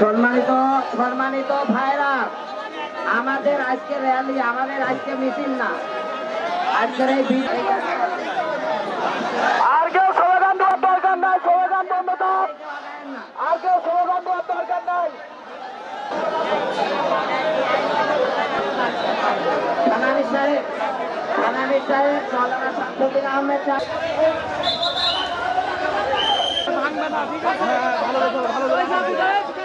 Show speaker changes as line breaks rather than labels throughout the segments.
সম্মানিত সম্মানিত ভাইরা আমাদের আজকে র্যালি আমাদের আজকে মিছিল না। আজকের এই
আর কেউ স্লোগান দেওয়ার দরকার নাই স্লোগান বন্ধ থাক আর কেউ স্লোগান দেওয়ার দরকার নাই।
থানানি সাহেব থানানি সাহেব মৌলানা শামসুদ্দিন আহমেদ সাহেব।
আগাতে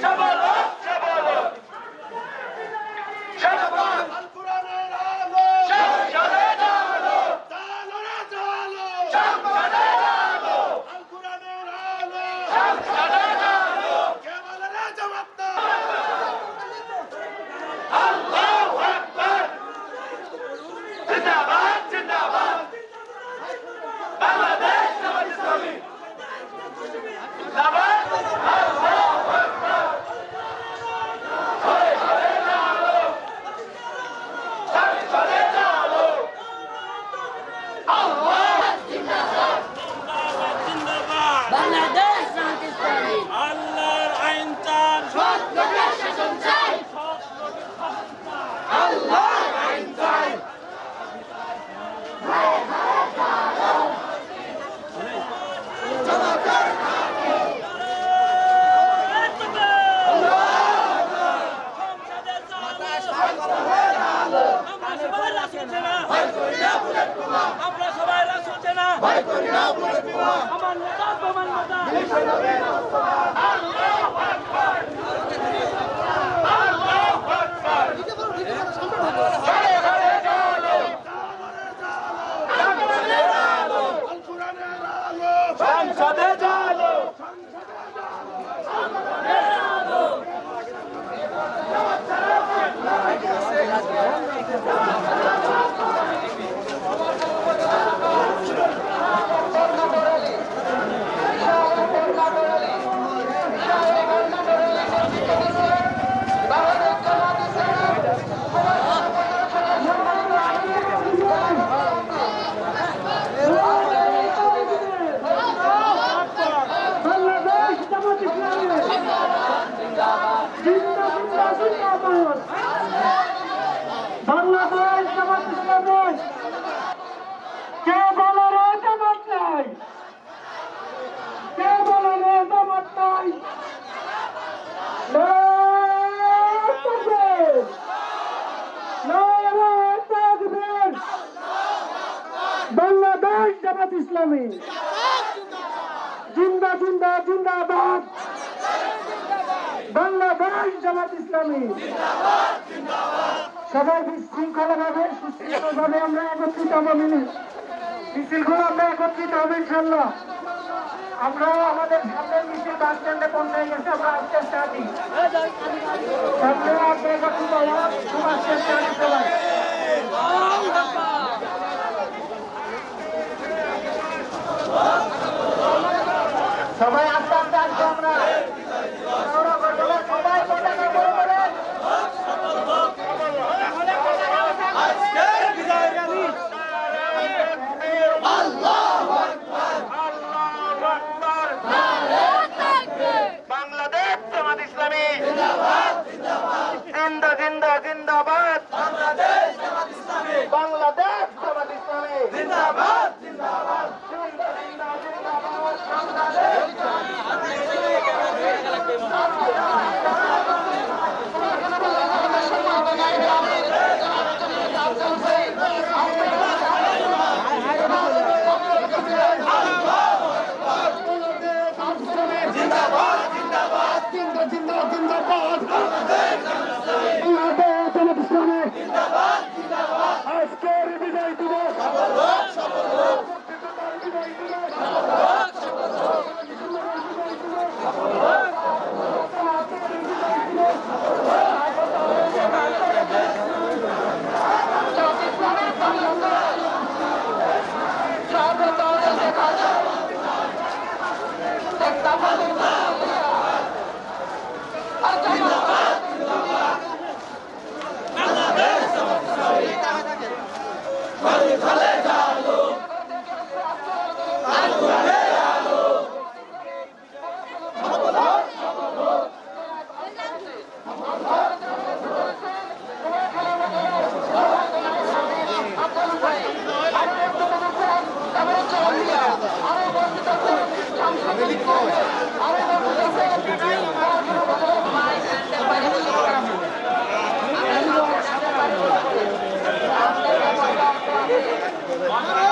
شباب شباب شباب nada. বাংলাদেশ জামাত ইসলামী
কে বলে রে জামাত নাই কে বলে রে জামাত নাই! বাংলাদেশ জামাত ইসলামী জিন্দা জিন্দা, জিন্দাবাদ বাংলাদেশ জামাত ইসলামী। সবাই বিশৃঙ্খলা ভাবে সুশৃঙ্খল আমরা একত্রিত হব মিলে। মিছিলগুলো আমরা একত্রিত হবে ইনশাল্লাহ আমাদের মিছিল বাস আমরা একত্রিত সবাই
Come